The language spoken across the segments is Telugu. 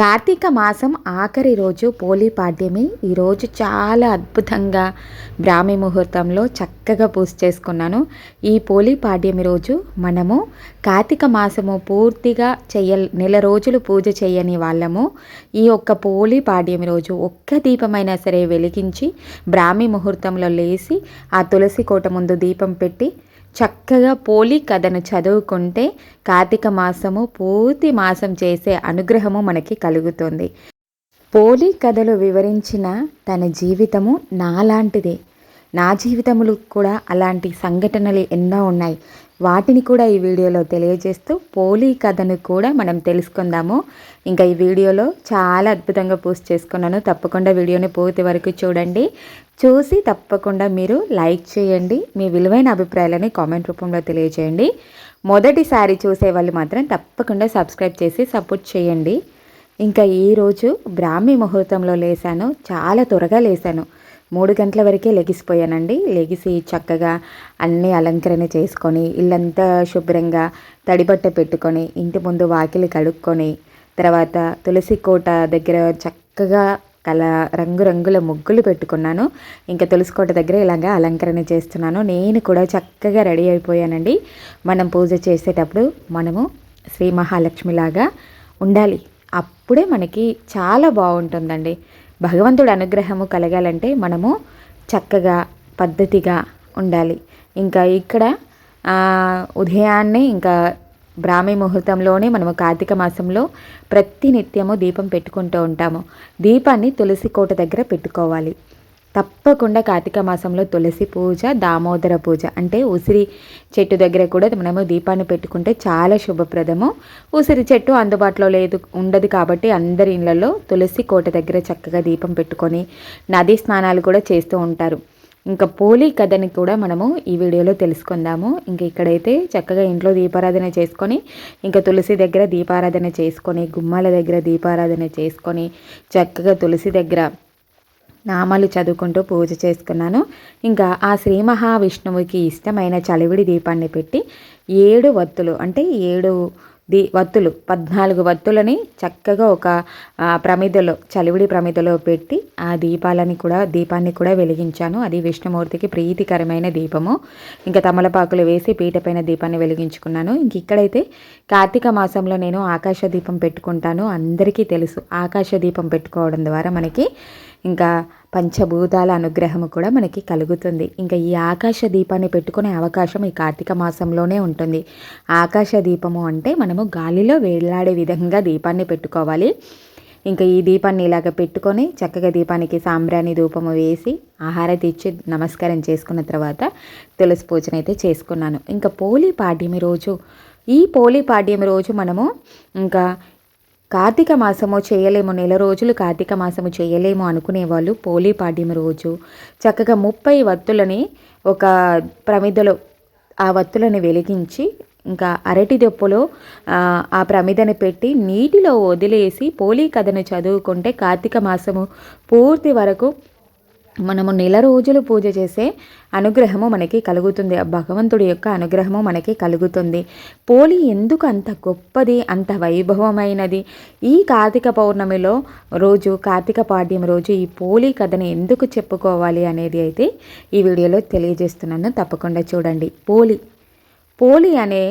కార్తీక మాసం ఆఖరి రోజు పోలీ పాడ్యమి. ఈరోజు చాలా అద్భుతంగా బ్రాహ్మీ ముహూర్తంలో చక్కగా పూజ చేసుకున్నాను. ఈ పోలీ పాడ్యమి రోజు మనము కార్తీక మాసము పూర్తిగా చెయ్య నెల రోజులు పూజ చేయని వాళ్ళము. ఈ ఒక్క పోలీ పాడ్యమి రోజు ఒక్క దీపమైనా సరే వెలిగించి బ్రాహ్మీ ముహూర్తంలో లేచి ఆ తులసి కోట ముందు దీపం పెట్టి చక్కగా పోలి కథను చదువుకుంటే కార్తీక మాసము పూర్తి మాసం చేసే అనుగ్రహము మనకి కలుగుతుంది. పోలి కథలు వివరించిన తన జీవితము నాలాంటిదే. నా జీవితములు కూడా అలాంటి సంఘటనలు ఎన్నో ఉన్నాయి. వాటిని కూడా ఈ వీడియోలో తెలియజేస్తూ పోలీ కథను కూడా మనం తెలుసుకుందాము. ఇంకా ఈ వీడియోలో చాలా అద్భుతంగా పోస్ట్ చేసుకున్నాను. తప్పకుండా వీడియోని పూర్తి వరకు చూడండి. చూసి తప్పకుండా మీరు లైక్ చేయండి. మీ విలువైన అభిప్రాయాలని కామెంట్ రూపంలో తెలియజేయండి. మొదటిసారి చూసే వాళ్ళు మాత్రం తప్పకుండా సబ్స్క్రైబ్ చేసి సపోర్ట్ చేయండి. ఇంకా ఈరోజు బ్రాహ్మీ ముహూర్తంలో లేసాను. చాలా త్వరగా లేసాను. మూడు గంటల వరకే లెగిసిపోయానండి. లెగిసి చక్కగా అన్నీ అలంకరణ చేసుకొని ఇల్లంతా శుభ్రంగా తడిబట్ట పెట్టుకొని ఇంటి ముందు వాకిలి కడుక్కొని తర్వాత తులసి కోట దగ్గర చక్కగా కల రంగురంగుల ముగ్గులు పెట్టుకున్నాను. ఇంకా తులసికోట దగ్గర ఇలాగా అలంకరణ చేస్తున్నాను. నేను కూడా చక్కగా రెడీ అయిపోయానండి. మనం పూజ చేసేటప్పుడు మనము శ్రీ మహాలక్ష్మిలాగా ఉండాలి. అప్పుడే మనకి చాలా బాగుంటుందండి. భగవంతుడు అనుగ్రహము కలగాలంటే మనము చక్కగా పద్ధతిగా ఉండాలి. ఇంకా ఇక్కడ ఉదయాన్నే ఇంకా బ్రాహ్మీ ముహూర్తంలోనే మనము కార్తీక మాసంలో ప్రతి నిత్యము దీపం పెట్టుకుంటూ ఉంటాము. దీపాన్ని తులసి కోట దగ్గర పెట్టుకోవాలి. తప్పకుండా కార్తీక మాసంలో తులసి పూజ దామోదర పూజ అంటే ఉసిరి చెట్టు దగ్గర కూడా మనము దీపాన్ని పెట్టుకుంటే చాలా శుభప్రదము. ఉసిరి చెట్టు అందుబాటులో లేదు ఉండదు కాబట్టి అందరి ఇళ్ళలో తులసి కోట దగ్గర చక్కగా దీపం పెట్టుకొని నదీ స్నానాలు కూడా చేస్తూ ఉంటారు. ఇంకా పోలీ కథని కూడా మనము ఈ వీడియోలో తెలుసుకుందాము. ఇంకా ఇక్కడైతే చక్కగా ఇంట్లో దీపారాధన చేసుకొని ఇంకా తులసి దగ్గర దీపారాధన చేసుకొని గుమ్మాల దగ్గర దీపారాధన చేసుకొని చక్కగా తులసి దగ్గర నామాలు చదువుకుంటూ పూజ చేసుకున్నాను. ఇంకా ఆ శ్రీ మహావిష్ణువుకి ఇష్టమైన చలివిడి దీపాన్ని పెట్టి ఏడు వత్తులు అంటే ఏడు దీ వత్తులు పద్నాలుగు వత్తులని చక్కగా ఒక ప్రమిదలో చలివిడి ప్రమిదలో పెట్టి ఆ దీపాలని కూడా దీపాన్ని కూడా వెలిగించాను. అది విష్ణుమూర్తికి ప్రీతికరమైన దీపము. ఇంకా తమలపాకులు వేసి పీటపైన దీపాన్ని వెలిగించుకున్నాను. ఇంక ఇక్కడైతే కార్తీక మాసంలో నేను ఆకాశ దీపం పెట్టుకుంటాను. అందరికీ తెలుసు ఆకాశ దీపం పెట్టుకోవడం ద్వారా మనకి ఇంకా పంచభూతాల అనుగ్రహము కూడా మనకి కలుగుతుంది. ఇంకా ఈ ఆకాశ దీపాన్ని పెట్టుకునే అవకాశం ఈ కార్తీక మాసంలోనే ఉంటుంది. ఆకాశ దీపము అంటే మనము గాలిలో వేలాడే విధంగా దీపాన్ని పెట్టుకోవాలి. ఇంకా ఈ దీపాన్ని ఇలాగ పెట్టుకొని చక్కగా దీపానికి సాంబ్రాణి ధూపము వేసి ఆహారం తెచ్చి నమస్కారం చేసుకున్న తర్వాత తులసి పూజన అయితే చేసుకున్నాను. ఇంకా పోలీ పాడ్యమి రోజు ఈ పోలీ పాడ్యమి రోజు మనము ఇంకా కార్తీక మాసము చేయలేము నెల రోజులు కార్తీక మాసము చేయలేము అనుకునే వాళ్ళు పోలీ పాడ్యం రోజు చక్కగా ముప్పై వత్తులని ఒక ప్రమిదలో ఆ వత్తులను వెలిగించి ఇంకా అరటి దెప్పులో ఆ ప్రమిదని పెట్టి నీటిలో వదిలేసి పోలీ కథను చదువుకుంటే కార్తీక మాసము పూర్తి వరకు మనము నెల రోజులు పూజ చేసే అనుగ్రహము మనకి కలుగుతుంది. భగవంతుడి యొక్క అనుగ్రహము మనకి కలుగుతుంది. పోలి ఎందుకు అంత గొప్పది అంత వైభవమైనది? ఈ కార్తీక పౌర్ణమిలో రోజు కార్తీక పాడ్యం రోజు ఈ పోలి కథని ఎందుకు చెప్పుకోవాలి అనేది అయితే ఈ వీడియోలో తెలియజేస్తున్నాను. తప్పకుండా చూడండి. పోలి. పోలి అనే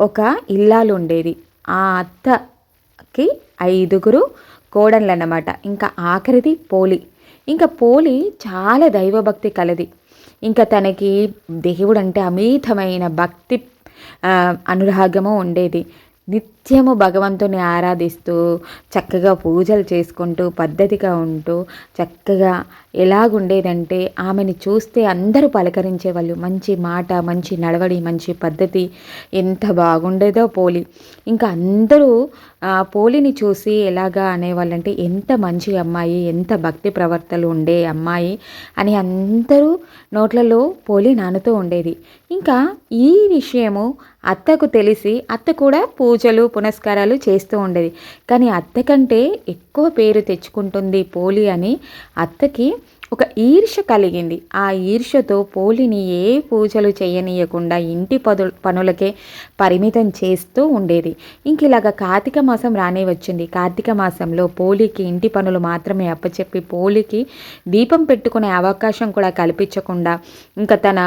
ఒక ఇల్లాలు ఉండేది. ఆ అత్తకి ఐదుగురు కోడన్లు అన్నమాట ఇంకా ఆఖరిది పోలి. ఇంకా పోలి చాలా దైవభక్తి కలది. ఇంకా తనకి దేవుడు అంటే అమితమైన భక్తి అనురాగము ఉండేది. నిత్యము భగవంతుని ఆరాధిస్తూ చక్కగా పూజలు చేసుకుంటూ పద్ధతిగా ఉంటూ చక్కగా ఎలాగుండేదంటే ఆమెని చూస్తే అందరూ పలకరించేవాళ్ళు. మంచి మాట మంచి నడవడి మంచి పద్ధతి ఎంత బాగుండేదో పోలి. ఇంకా అందరూ పోలిని చూసి ఎలాగా అనేవాళ్ళంటే ఎంత మంచి అమ్మాయి ఎంత భక్తి ప్రవర్తలు ఉండే అమ్మాయి అని అందరూ నోట్లలో పోలి నానుతూ ఉండేది. ఇంకా ఈ విషయము అత్తకు తెలిసి అత్త కూడా పూజలు పునస్కారాలు చేస్తూ ఉండేది. కానీ అత్త కంటే ఎక్కువ పేరు తెచ్చుకుంటుంది పోలి అని అత్తకి ఒక ఈర్ష కలిగింది. ఆ ఈర్షతో పోలిని ఏ పూజలు చేయనీయకుండా ఇంటి పదు పనులకే పరిమితం చేస్తూ ఉండేది. ఇంక ఇలాగ కార్తీక మాసం రానే వచ్చింది. కార్తీక మాసంలో పోలికి ఇంటి పనులు మాత్రమే అప్పచెప్పి పోలికి దీపం పెట్టుకునే అవకాశం కూడా కల్పించకుండా ఇంకా తన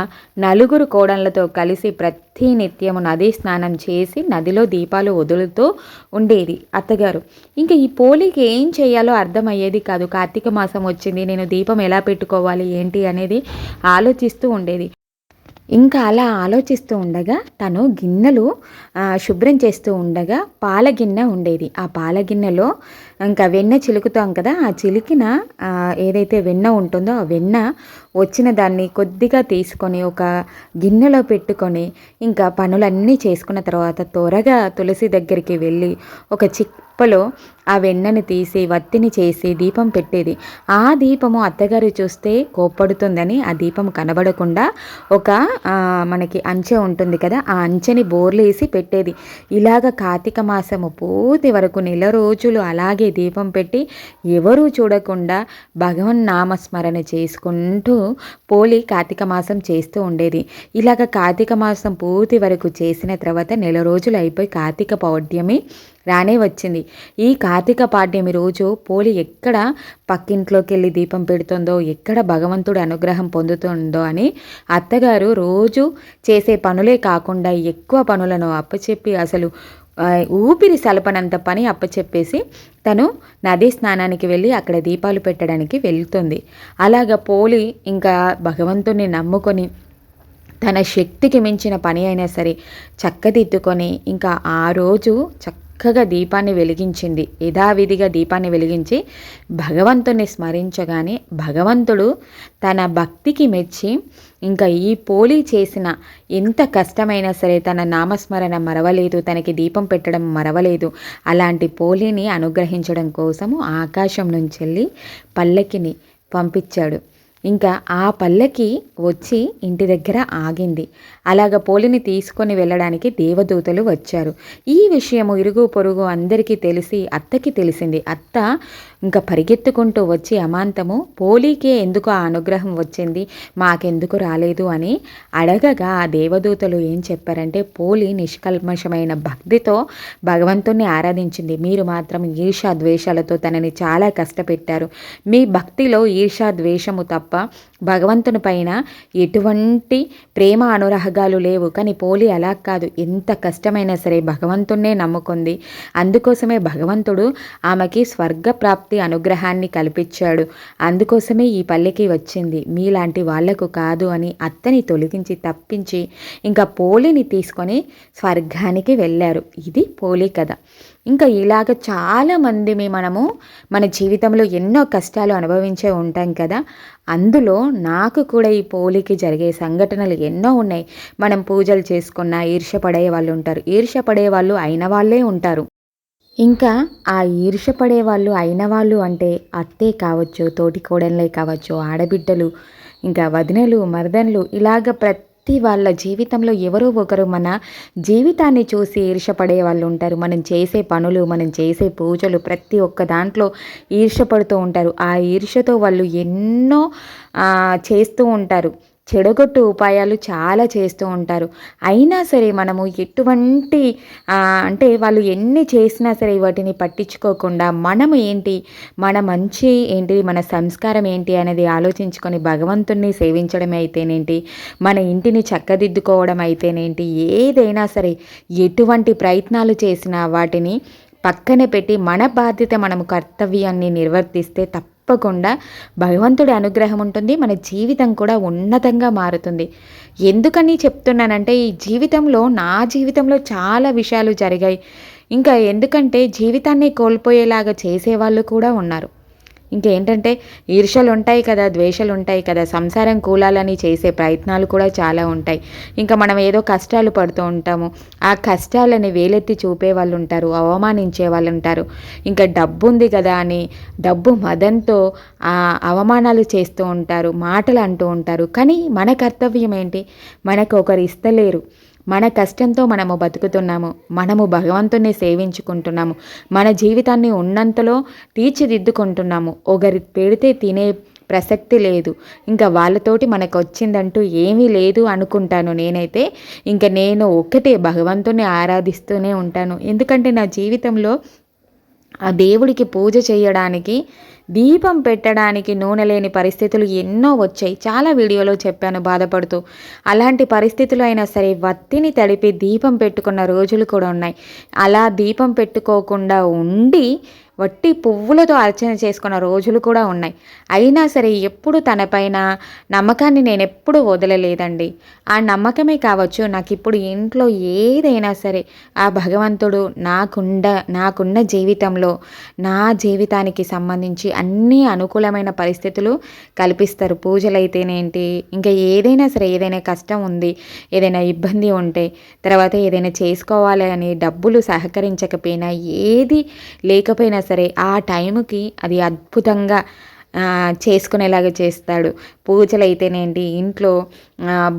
నలుగురు కోడళ్ళతో కలిసి ప్రతి నిత్యము నదీ స్నానం చేసి నదిలో దీపాలు వదులుతూ ఉండేది అత్తగారు. ఇంకా ఈ పోలికి ఏం చేయాలో అర్థమయ్యేది కాదు. కార్తీక మాసం వచ్చింది. నేను దీపం ఎలా ఎలా పెట్టుకోవాలి ఏంటి అనేది ఆలోచిస్తూ ఉండేది. ఇంకా అలా ఆలోచిస్తూ ఉండగా తను గిన్నెలు శుభ్రం చేస్తూ ఉండగా పాల గిన్నె ఉండేది. ఆ పాల గిన్నెలో ఇంకా వెన్న చిలుకుతాం కదా ఆ చిలికిన ఏదైతే వెన్న ఉంటుందో ఆ వెన్న వచ్చిన దాన్ని కొద్దిగా తీసుకొని ఒక గిన్నెలో పెట్టుకొని ఇంకా పనులన్నీ చేసుకున్న తర్వాత త్వరగా తులసి దగ్గరికి వెళ్ళి ఒక చిక్ కప్పలో ఆ వెన్నని తీసి వత్తిని చేసి దీపం పెట్టేది. ఆ దీపము అత్తగారు చూస్తే కోప్పడుతుందని ఆ దీపం కనబడకుండా ఒక మనకి అంచె ఉంటుంది కదా ఆ అంచెని బోర్లేసి పెట్టేది. ఇలాగ కార్తీక మాసము పూర్తి వరకు నెల రోజులు అలాగే దీపం పెట్టి ఎవరూ చూడకుండా భగవన్ నామస్మరణ చేసుకుంటూ పోలి కార్తీక మాసం చేస్తూ ఉండేది. ఇలాగ కార్తీక మాసం పూర్తి వరకు చేసిన తర్వాత నెల రోజులు అయిపోయి కార్తీక పౌడ్యమి రానే వచ్చింది. ఈ కార్తీక పాడ్యమి రోజు పోలి ఎక్కడ పక్కింట్లోకి వెళ్ళి దీపం పెడుతుందో ఎక్కడ భగవంతుడు అనుగ్రహం పొందుతుందో అని అత్తగారు రోజు చేసే పనులే కాకుండా ఎక్కువ పనులను అప్పచెప్పి అసలు ఊపిరి సలపనంత పని అప్పచెప్పేసి తను నదీ స్నానానికి వెళ్ళి అక్కడ దీపాలు పెట్టడానికి వెళ్తుంది. అలాగ పోలి ఇంకా భగవంతుని నమ్ముకొని తన శక్తికి మించిన పని అయినా సరే చక్కదిద్దుకొని ఇంకా ఆ రోజు చక్క చక్కగా దీపాన్ని వెలిగించింది. యథావిధిగా దీపాన్ని వెలిగించి భగవంతుని స్మరించగానే భగవంతుడు తన భక్తికి మెచ్చి ఇంకా ఈ పోలి చేసిన ఎంత కష్టమైనా సరే తన నామస్మరణ మరవలేదు. తనకి దీపం పెట్టడం మరవలేదు. అలాంటి పోలిని అనుగ్రహించడం కోసము ఆకాశం నుంచి వెళ్ళి పల్లకిని పంపించాడు. ఇంకా ఆ పల్లకి వచ్చి ఇంటి దగ్గర ఆగింది. అలాగ పోలిని తీసుకొని వెళ్ళడానికి దేవదూతలు వచ్చారు. ఈ విషయము ఇరుగు పొరుగు అందరికీ తెలిసి అత్తకి తెలిసింది. అత్త ఇంకా పరిగెత్తుకుంటూ వచ్చి అమాంతము పోలీకే ఎందుకు ఆ అనుగ్రహం వచ్చింది? మాకెందుకు రాలేదు అని అడగగా ఆ దేవదూతలు ఏం చెప్పారంటే పోలి నిష్కల్మషమైన భక్తితో భగవంతుణ్ణి ఆరాధించింది. మీరు మాత్రం ఈర్షా ద్వేషాలతో తనని చాలా కష్టపెట్టారు. మీ భక్తిలో ఈర్షా ద్వేషము తప్ప భగవంతుని పైన ఎటువంటి ప్రేమ అనురాగాలు లేవు. కానీ పోలి అలా కాదు. ఎంత కష్టమైనా సరే భగవంతుణ్ణే నమ్ముకుంది. అందుకోసమే భగవంతుడు ఆమెకి స్వర్గప్రాప్తి అనుగ్రహాన్ని కల్పించాడు. అందుకోసమే ఈ పల్లెకి వచ్చింది. మీలాంటి వాళ్ళకు కాదు అని అత్తని తొలగించి తప్పించి ఇంకా పోలిని తీసుకొని స్వర్గానికి వెళ్ళారు. ఇది పోలి కథ. ఇంకా ఇలాగ చాలామంది మనము మన జీవితంలో ఎన్నో కష్టాలు అనుభవించే ఉంటాం కదా. అందులో నాకు కూడా ఈ పోలికి జరిగే సంఘటనలు ఎన్నో ఉన్నాయి. మనం పూజలు చేసుకున్న ఈర్షపడే వాళ్ళు ఉంటారు. ఈర్షపడే వాళ్ళు అయిన వాళ్ళే ఉంటారు. ఇంకా ఆ ఈర్షపడే వాళ్ళు అయిన వాళ్ళు అంటే అత్తే కావచ్చు తోటి కోడన్లే కావచ్చు ఆడబిడ్డలు ఇంకా వదినలు మరదన్లు ఇలాగ ప్రతి ప్రతి వాళ్ళ జీవితంలో ఎవరో ఒకరు మన జీవితాన్ని చూసి ఈర్షపడే వాళ్ళు ఉంటారు. మనం చేసే పనులు మనం చేసే పూజలు ప్రతి ఒక్క దాంట్లో ఈర్షపడుతూ ఉంటారు. ఆ ఈర్షతో వాళ్ళు ఎన్నో చేస్తూ ఉంటారు. చెడగొట్టు ఉపాయాలు చాలా చేస్తూ ఉంటారు. అయినా సరే మనము ఎటువంటి అంటే వాళ్ళు ఎన్ని చేసినా సరే వాటిని పట్టించుకోకుండా మనము ఏంటి మన మంచి ఏంటి మన సంస్కారం ఏంటి అనేది ఆలోచించుకొని భగవంతుణ్ణి సేవించడం అయితేనేంటి మన ఇంటిని చక్కదిద్దుకోవడం అయితేనేంటి ఏదైనా సరే ఎటువంటి ప్రయత్నాలు చేసినా వాటిని పక్కనే పెట్టి మన బాధ్యత మనము కర్తవ్యాన్ని నిర్వర్తిస్తే తప్ప తప్పకుండా భగవంతుడి అనుగ్రహం ఉంటుంది మన జీవితం కూడా ఉన్నతంగా మారుతుంది. ఎందుకని చెప్తున్నానంటే ఈ జీవితంలో నా జీవితంలో చాలా విషయాలు జరిగాయి. ఇంకా ఎందుకంటే జీవితాన్ని కోల్పోయేలాగా చేసేవాళ్ళు కూడా ఉన్నారు. ఇంకేంటంటే ఈర్షలు ఉంటాయి కదా ద్వేషాలు ఉంటాయి కదా సంసారం కూలాలని చేసే ప్రయత్నాలు కూడా చాలా ఉంటాయి. ఇంకా మనం ఏదో కష్టాలు పడుతూ ఉంటాము. ఆ కష్టాలని వేలెత్తి చూపే వాళ్ళు ఉంటారు అవమానించే వాళ్ళు ఉంటారు ఇంకా డబ్బు ఉంది కదా అని డబ్బు మదంతో ఆ అవమానాలు చేస్తూ ఉంటారు మాటలు అంటూ ఉంటారు. కానీ మన కర్తవ్యం ఏంటి మనకు ఒకరు ఇస్తలేరు మన కష్టంతో మనము బతుకుతున్నాము మనము భగవంతుని సేవించుకుంటున్నాము మన జీవితాన్ని ఉన్నంతలో తీర్చిదిద్దుకుంటున్నాము. ఒకరి పెడితే తినే ప్రసక్తి లేదు. ఇంకా వాళ్ళతోటి మనకు వచ్చిందంటూ ఏమీ లేదు అనుకుంటాను నేనైతే. ఇంకా నేను ఒకటే భగవంతుని ఆరాధిస్తూనే ఉంటాను. ఎందుకంటే నా జీవితంలో ఆ దేవుడికి పూజ చేయడానికి దీపం పెట్టడానికి నూనె లేని పరిస్థితులు ఎన్నో వచ్చాయి. చాలా వీడియోలో చెప్పాను బాధపడుతూ. అలాంటి పరిస్థితులు అయినా సరే వత్తిని తడిపి దీపం పెట్టుకున్న రోజులు కూడా ఉన్నాయి. అలా దీపం పెట్టుకోకుండా ఉండి వట్టి పువ్వులతో అర్చన చేసుకున్న రోజులు కూడా ఉన్నాయి. అయినా సరే ఎప్పుడు తనపైన నమ్మకాన్ని నేను ఎప్పుడు వదలలేదండి. ఆ నమ్మకమే కావచ్చు నాకు ఇప్పుడు ఇంట్లో ఏదైనా సరే ఆ భగవంతుడు నాకుండ నాకున్న జీవితంలో నా జీవితానికి సంబంధించి అన్ని అనుకూలమైన పరిస్థితులు కల్పిస్తారు. పూజలైతేనేంటి? ఇంకా ఏదైనా సరే ఏదైనా కష్టం ఉంది ఏదైనా ఇబ్బంది ఉంటే తర్వాత ఏదైనా చేసుకోవాలి అని డబ్బులు సహకరించకపోయినా ఏది లేకపోయినా సరే ఆ టైంకి అది అద్భుతంగా చేసుకునేలాగా చేస్తాడు. పూజలు అయితేనేంటి ఇంట్లో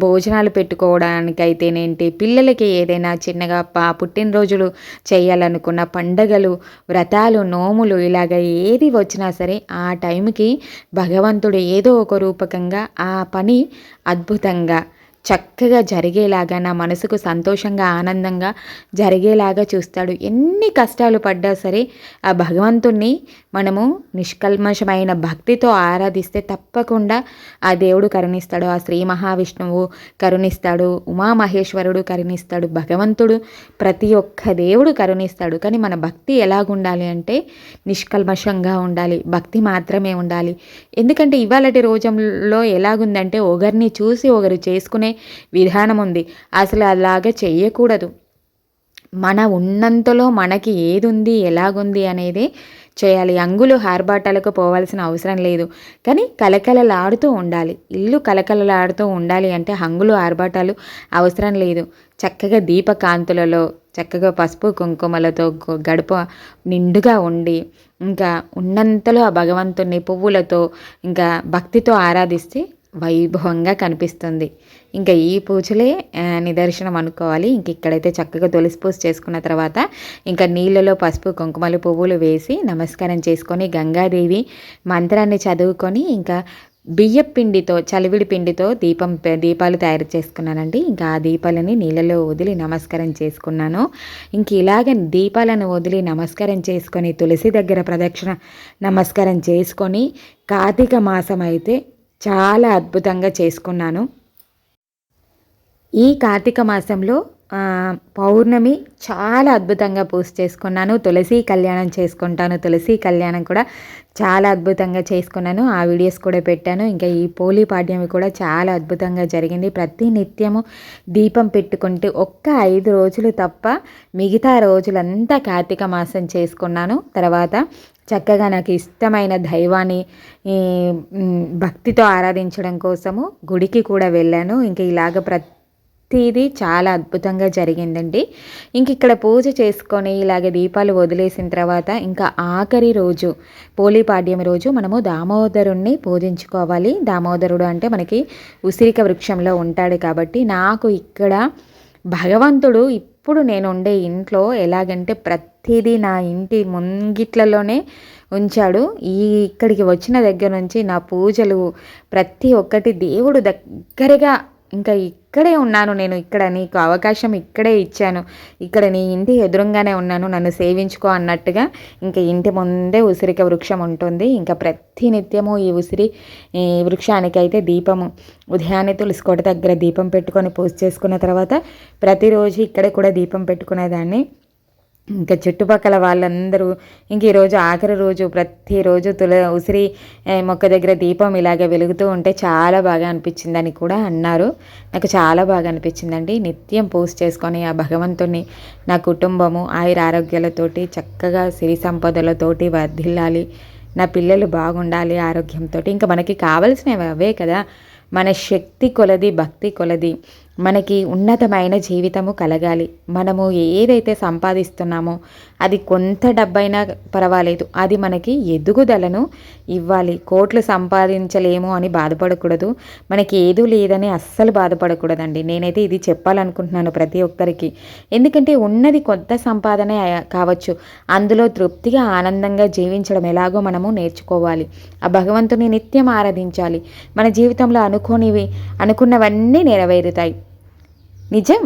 భోజనాలు పెట్టుకోవడానికి అయితేనేంటి పిల్లలకి ఏదైనా చిన్నగా పా పుట్టినరోజులు చేయాలనుకున్న పండగలు వ్రతాలు నోములు ఇలాగ ఏది వచ్చినా సరే ఆ టైంకి భగవంతుడు ఏదో ఒక రూపకంగా ఆ పని అద్భుతంగా చక్కగా జరిగేలాగా నా మనసుకు సంతోషంగా ఆనందంగా జరిగేలాగా చూస్తాడు. ఎన్ని కష్టాలు పడ్డా సరే ఆ భగవంతుణ్ణి మనము నిష్కల్మషమైన భక్తితో ఆరాధిస్తే తప్పకుండా ఆ దేవుడు కరుణిస్తాడు ఆ శ్రీ మహావిష్ణువు కరుణిస్తాడు ఉమామహేశ్వరుడు కరుణిస్తాడు భగవంతుడు ప్రతి ఒక్క దేవుడు కరుణిస్తాడు. కానీ మన భక్తి ఎలాగుండాలి అంటే నిష్కల్మషంగా ఉండాలి భక్తి మాత్రమే ఉండాలి. ఎందుకంటే ఇవాళటి రోజంలో ఎలాగుందంటే ఒకరిని చూసి ఒకరు చేసుకునే విధానం ఉంది అసలు అలాగే చెయ్యకూడదు. మన ఉన్నంతలో మనకి ఏది ఉంది ఎలాగుంది అనేది చేయాలి. అంగులు హార్బాటాలకు పోవాల్సిన అవసరం లేదు. కానీ కలకలలాడుతూ ఉండాలి. ఇల్లు కలకలలాడుతూ ఉండాలి అంటే హంగులు ఆర్భాటాలు అవసరం లేదు. చక్కగా దీపకాంతులలో చక్కగా పసుపు కుంకుమలతో గడప నిండుగా ఉండి ఇంకా ఉన్నంతలో ఆ భగవంతుని పువ్వులతో ఇంకా భక్తితో ఆరాధిస్తే వైభవంగా కనిపిస్తుంది. ఇంకా ఈ పూజలే నిదర్శనం అనుకోవాలి. ఇంక ఇక్కడైతే చక్కగా తులసి పూజ చేసుకున్న తర్వాత ఇంకా నీళ్ళలో పసుపు కుంకుమలు పువ్వులు వేసి నమస్కారం చేసుకొని గంగాదేవి మంత్రాన్ని చదువుకొని ఇంకా బియ్య పిండితో చలివిడి పిండితో దీపం దీపాలు తయారు చేసుకున్నానండి. ఇంకా ఆ దీపాలని నీళ్ళలో వదిలి నమస్కారం చేసుకున్నాను. ఇంక ఇలాగ దీపాలను వదిలి నమస్కారం చేసుకొని తులసి దగ్గర ప్రదక్షిణ నమస్కారం చేసుకొని కార్తీక మాసం అయితే చాలా అద్భుతంగా చేసుకున్నాను. ఈ కార్తీక మాసంలో పౌర్ణమి చాలా అద్భుతంగా పూజ చేసుకున్నాను. తులసి కళ్యాణం చేసుకుంటాను. తులసి కళ్యాణం కూడా చాలా అద్భుతంగా చేసుకున్నాను. ఆ వీడియోస్ కూడా పెట్టాను. ఇంకా ఈ పోలీ పాడ్యమి కూడా చాలా అద్భుతంగా జరిగింది. ప్రతి నిత్యము దీపం పెట్టుకుంటే ఒక్క ఐదు రోజులు తప్ప మిగతా రోజులంతా కార్తీక మాసం చేసుకున్నాను. తర్వాత చక్కగా నాకు ఇష్టమైన దైవాన్ని భక్తితో ఆరాధించడం కోసము గుడికి కూడా వెళ్ళాను. ఇంకా ఇలాగ ప్రతి ప్రతిదీ చాలా అద్భుతంగా జరిగిందండి. ఇంక ఇక్కడ పూజ చేసుకొని ఇలాగే దీపాలు వదిలేసిన తర్వాత ఇంకా ఆఖరి రోజు పోలిపాడ్యం రోజు మనము దామోదరుణ్ణి పూజించుకోవాలి. దామోదరుడు అంటే మనకి ఉసిరిక వృక్షంలో ఉంటాడు కాబట్టి నాకు ఇక్కడ భగవంతుడు ఇప్పుడు నేను ఉండే ఇంట్లో ఎలాగంటే ప్రతిదీ నా ఇంటి ముంగిట్లలోనే ఉంచాడు. ఈ ఇక్కడికి వచ్చిన దగ్గర నుంచి నా పూజలు ప్రతి ఒక్కటి దేవుడు దగ్గరగా ఇంకా ఇక్కడే ఉన్నాను నేను ఇక్కడ నీకు అవకాశం ఇక్కడే ఇచ్చాను. ఇక్కడ నీ ఇంటి ఎదురుగానే ఉన్నాను నన్ను సేవించుకో అన్నట్టుగా ఇంకా ఇంటి ముందే ఉసిరిక వృక్షం ఉంటుంది. ఇంకా ప్రతి నిత్యము ఈ ఉసిరి ఈ వృక్షానికైతే దీపము. ఉదయాన్నే తులసికోట దగ్గర దీపం పెట్టుకొని పూజ చేసుకున్న తర్వాత ప్రతిరోజు ఇక్కడే కూడా దీపం పెట్టుకునేదాన్ని. ఇంకా చుట్టుపక్కల వాళ్ళందరూ ఇంక ఈరోజు ఆఖరి రోజు ప్రతిరోజు తుల ఉసిరి మొక్క దగ్గర దీపం ఇలాగే వెలుగుతూ ఉంటే చాలా బాగా అనిపించిందని కూడా అన్నారు. నాకు చాలా బాగా అనిపించిందండి. నిత్యం పూజ చేసుకొని ఆ భగవంతుని నా కుటుంబము ఆయుర ఆరోగ్యాలతోటి చక్కగా సిరి సంపదలతోటి వర్ధిల్లాలి. నా పిల్లలు బాగుండాలి ఆరోగ్యంతో ఇంకా మనకి కావలసినవి అవే కదా. మన శక్తి కొలది భక్తి కొలది. మనకి ఉన్నతమైన జీవితము కలగాలి. మనము ఏదైతే సంపాదిస్తున్నామో అది కొంత డబ్బైనా పర్వాలేదు. అది మనకి ఎదుగుదలను ఇవ్వాలి. కోట్లు సంపాదించలేము అని బాధపడకూడదు. మనకి ఏదో లేదని అస్సలు బాధపడకూడదండి. నేనైతే ఇది చెప్పాలనుకుంటున్నాను ప్రతి ఒక్కరికి. ఎందుకంటే ఉన్నది కొత్త సంపాదన కావచ్చు. అందులో తృప్తిగా ఆనందంగా జీవించడం ఎలాగో మనము నేర్చుకోవాలి. ఆ భగవంతుని నిత్యం ఆరాధించాలి. మన జీవితంలో అనుకోనివి అనుకున్నవన్నీ నెరవేరుతాయి. నిజం.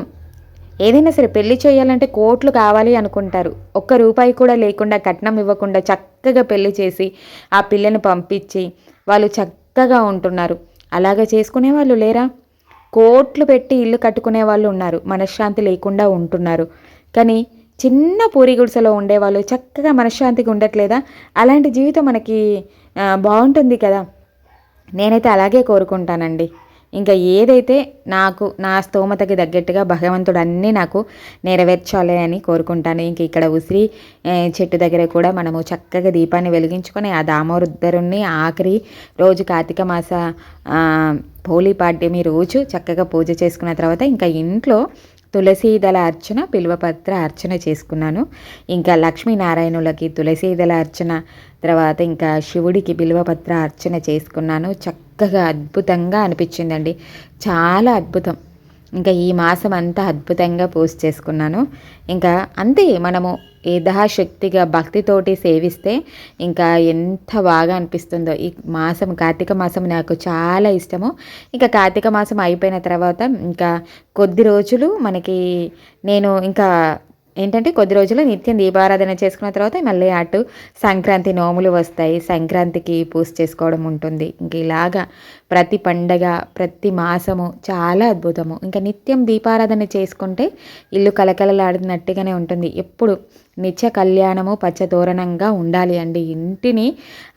ఏదైనా సరే పెళ్ళి చేయాలంటే కోట్లు కావాలి అనుకుంటారు. ఒక్క రూపాయి కూడా లేకుండా కట్నం ఇవ్వకుండా చక్కగా పెళ్ళి చేసి ఆ పిల్లని పంపించి వాళ్ళు చక్కగా ఉంటున్నారు. అలాగ చేసుకునే వాళ్ళు లేరా? కోట్లు పెట్టి ఇల్లు కట్టుకునే వాళ్ళు ఉన్నారు. మనశ్శాంతి లేకుండా ఉంటున్నారు. కానీ చిన్న పూరి గుడిసెలో ఉండేవాళ్ళు చక్కగా మనశ్శాంతిగా ఉండట్లేదా? అలాంటి జీవితం మనకి బాగుంటుంది కదా. నేనైతే అలాగే కోరుకుంటానండి. ఇంకా ఏదైతే నాకు నా స్తోమతకి తగ్గట్టుగా భగవంతుడు అన్నీ నాకు నెరవేర్చాలి అని కోరుకుంటాను. ఇంక ఇక్కడ ఉసిరి చెట్టు దగ్గర కూడా మనము చక్కగా దీపాన్ని వెలిగించుకొని ఆ దామోరుద్దరుణ్ణి ఆఖరి రోజు కార్తీక మాస హోలీ పాడ్యమి రోజు చక్కగా పూజ చేసుకున్న తర్వాత ఇంకా ఇంట్లో తులసీదళ అర్చన పిలువపత్ర అర్చన చేసుకున్నాను. ఇంకా లక్ష్మీనారాయణులకి తులసీదళ అర్చన తర్వాత ఇంకా శివుడికి బిల్వపత్ర అర్చన చేసుకున్నాను. చక్కగా అద్భుతంగా అనిపించిందండి. చాలా అద్భుతం. ఇంకా ఈ మాసం అంతా అద్భుతంగా పూజ చేసుకున్నాను. ఇంకా అంతే మనము యథాశక్తిగా భక్తితోటి సేవిస్తే ఇంకా ఎంత బాగా అనిపిస్తుందో. ఈ మాసం కార్తీక మాసం నాకు చాలా ఇష్టము. ఇంకా కార్తీక మాసం అయిపోయిన తర్వాత ఇంకా కొద్ది రోజులు మనకి నేను ఇంకా ఏంటంటే కొద్ది రోజులు నిత్యం దీపారాధన చేసుకున్న తర్వాత మళ్ళీ అటు సంక్రాంతి నోములు వస్తాయి. సంక్రాంతికి పూజ చేసుకోవడం ఉంటుంది. ఇంక ఇలాగా ప్రతి పండగ ప్రతి మాసము చాలా అద్భుతము. ఇంకా నిత్యం దీపారాధన చేసుకుంటే ఇల్లు కలకలలాడినట్టుగానే ఉంటుంది. ఎప్పుడు నిత్య కళ్యాణము పచ్చతోరణంగా ఉండాలి అండి. ఇంటిని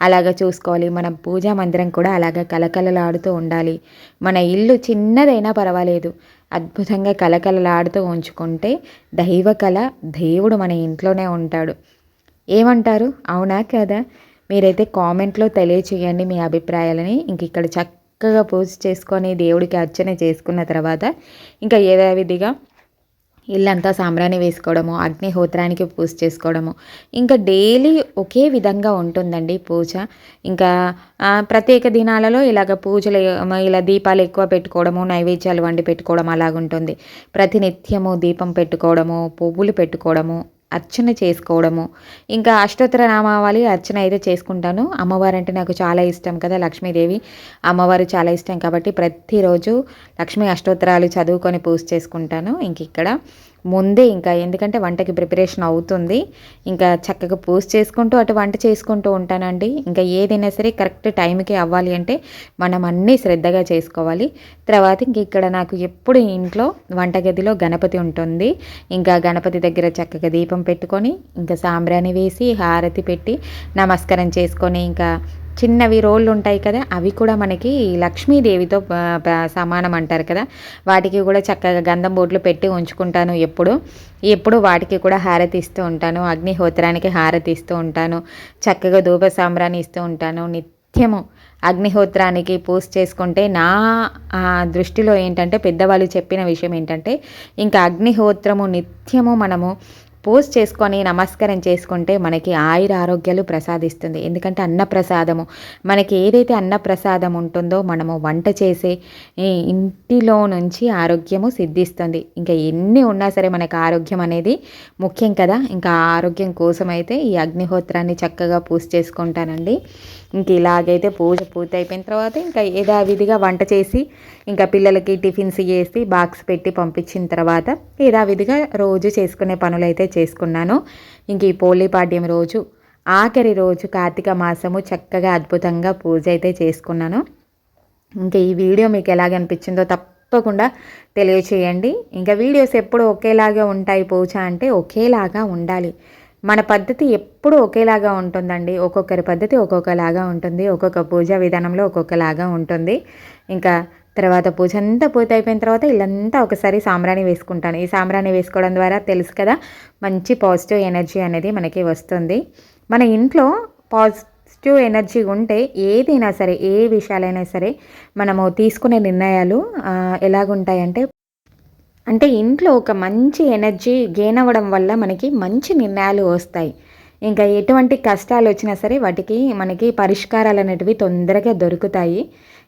అలాగ చూసుకోవాలి. మన పూజా మందిరం కూడా అలాగ కలకలలాడుతూ ఉండాలి. మన ఇల్లు చిన్నదైనా పర్వాలేదు. అద్భుతంగా కలకలలాడుతూ ఉంచుకుంటే దైవ కళ దేవుడు మన ఇంట్లోనే ఉంటాడు. ఏమంటారు? అవునా కదా? మీరైతే కామెంట్లో తెలియచేయండి మీ అభిప్రాయాలని. ఇంక ఇక్కడ చక్కగా పూజ చేసుకొని దేవుడికి అర్చన చేసుకున్న తర్వాత ఇంకా యథావిధిగా ఇల్లంతా సాంబ్రాణి వేసుకోవడము అగ్నిహోత్రానికి పూజ చేసుకోవడము. ఇంకా డైలీ ఒకే విధంగా ఉంటుందండి పూజ. ఇంకా ప్రత్యేక దినాలలో ఇలాగ పూజలు ఇలా దీపాలు ఎక్కువ పెట్టుకోవడము నైవేద్యాలు వండి పెట్టుకోవడం అలాగుంటుంది. ప్రతినిత్యము దీపం పెట్టుకోవడము పువ్వులు పెట్టుకోవడము అర్చన చేసుకోవడము. ఇంకా అష్టోత్తర నామావళి అర్చన అయితే చేసుకుంటాను. అమ్మవారు అంటే నాకు చాలా ఇష్టం కదా లక్ష్మీదేవి. అమ్మవారు చాలా ఇష్టం కాబట్టి ప్రతిరోజు లక్ష్మీ అష్టోత్తరాలు చదువుకొని పూజ చేసుకుంటాను ఇంక ఇక్కడ ముందే ఇంకా ఎందుకంటే వంటకి ప్రిపరేషన్ అవుతుంది. ఇంకా చక్కగా పూజ చేసుకుంటూ అటు వంట చేసుకుంటూ ఉంటానండి. ఇంకా ఏదైనా సరే కరెక్ట్ టైంకి అవ్వాలి అంటే మనం అన్నీ శ్రద్ధగా చేసుకోవాలి. తర్వాత ఇంక ఇక్కడ నాకు ఎప్పుడు ఇంట్లో వంటగదిలో గణపతి ఉంటుంది. ఇంకా గణపతి దగ్గర చక్కగా దీపం పెట్టుకొని ఇంకా సాంబ్రాణి వేసి హారతి పెట్టి నమస్కారం చేసుకొని ఇంకా చిన్నవి రోళ్ళు ఉంటాయి కదా అవి కూడా మనకి లక్ష్మీదేవితో సమానం అంటారు కదా. వాటికి కూడా చక్కగా గంధం బోట్లు పెట్టి ఉంచుకుంటాను ఎప్పుడు. ఎప్పుడు వాటికి కూడా హారతి ఇస్తూ ఉంటాను. అగ్నిహోత్రానికి హారతి ఇస్తూ ఉంటాను. చక్కగా ధూప సాంబ్రాన్ని ఇస్తూ ఉంటాను. నిత్యము అగ్నిహోత్రానికి పూజ చేసుకుంటే నా దృష్టిలో ఏంటంటే పెద్దవాళ్ళు చెప్పిన విషయం ఏంటంటే ఇంకా అగ్నిహోత్రము నిత్యము మనము పూజ చేసుకొని నమస్కారం చేసుకుంటే మనకి ఆయుర ఆరోగ్యాలు ప్రసాదిస్తుంది. ఎందుకంటే అన్నప్రసాదము. మనకి ఏదైతే అన్నప్రసాదం ఉంటుందో మనము వంట చేసే ఇంటిలో నుంచి ఆరోగ్యము సిద్ధిస్తుంది. ఇంకా ఎన్ని ఉన్నా సరే మనకు ఆరోగ్యం అనేది ముఖ్యం కదా. ఇంకా ఆరోగ్యం కోసం అయితే ఈ అగ్నిహోత్రాన్ని చక్కగా పూజ చేసుకుంటానండి. ఇంక ఇలాగైతే పూజ పూర్తి అయిపోయిన తర్వాత ఇంకా యథావిధిగా వంట చేసి ఇంకా పిల్లలకి టిఫిన్స్ చేసి బాక్స్ పెట్టి పంపించిన తర్వాత యథావిధిగా రోజు చేసుకునే పనులు అయితే చేసుకున్నాను. ఇంక ఈ పోలీపాడ్యం రోజు ఆఖరి రోజు కార్తీక మాసము చక్కగా అద్భుతంగా పూజ అయితే చేసుకున్నాను. ఇంకా ఈ వీడియో మీకు ఎలాగ అనిపించిందో తప్పకుండా తెలియచేయండి. ఇంకా వీడియోస్ ఎప్పుడు ఒకేలాగా ఉంటాయి పూజ అంటే ఒకేలాగా ఉండాలి. మన పద్ధతి ఎప్పుడు ఒకేలాగా ఉంటుందండి. ఒక్కొక్కరి పద్ధతి ఒక్కొక్కలాగా ఉంటుంది. ఒక్కొక్క పూజా విధానంలో ఒక్కొక్కలాగా ఉంటుంది. ఇంకా తర్వాత పూజ అంతా పూర్తి అయిపోయిన తర్వాత ఇల్లంతా ఒకసారి సాంబ్రాణి వేసుకుంటాను. ఈ సాంబ్రాణి వేసుకోవడం ద్వారా తెలుసు కదా మంచి పాజిటివ్ ఎనర్జీ అనేది మనకి వస్తుంది. మన ఇంట్లో పాజిటివ్ ఎనర్జీ ఉంటే ఏదైనా సరే ఏ విషయాలైనా సరే మనము తీసుకునే నిర్ణయాలు ఎలాగుంటాయంటే అంటే ఇంట్లో ఒక మంచి ఎనర్జీ గెయిన్ అవ్వడం వల్ల మనకి మంచి నిర్ణయాలు వస్తాయి. ఇంకా ఎటువంటి కష్టాలు వచ్చినా సరే వాటికి మనకి పరిష్కారాలు అనేటివి తొందరగా దొరుకుతాయి.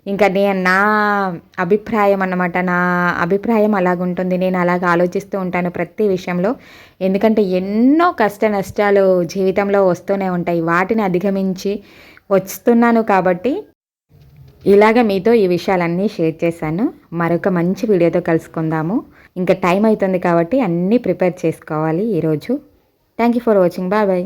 ఇంకా నేను నా అభిప్రాయం అన్నమాట నా అభిప్రాయం అలాగుంటుంది. నేను అలాగ ఆలోచిస్తూ ఉంటాను ప్రతి విషయంలో. ఎందుకంటే ఎన్నో కష్ట నష్టాలు జీవితంలో వస్తూనే ఉంటాయి. వాటిని అధిగమించి వస్తున్నాను కాబట్టి ఇలాగ మీతో ఈ విషయాలన్నీ షేర్ చేశాను. మరొక మంచి వీడియోతో కలుసుకుందాము. ఇంకా టైం అవుతుంది కాబట్టి అన్నీ ప్రిపేర్ చేసుకోవాలి ఈరోజు. Thank you for watching bye bye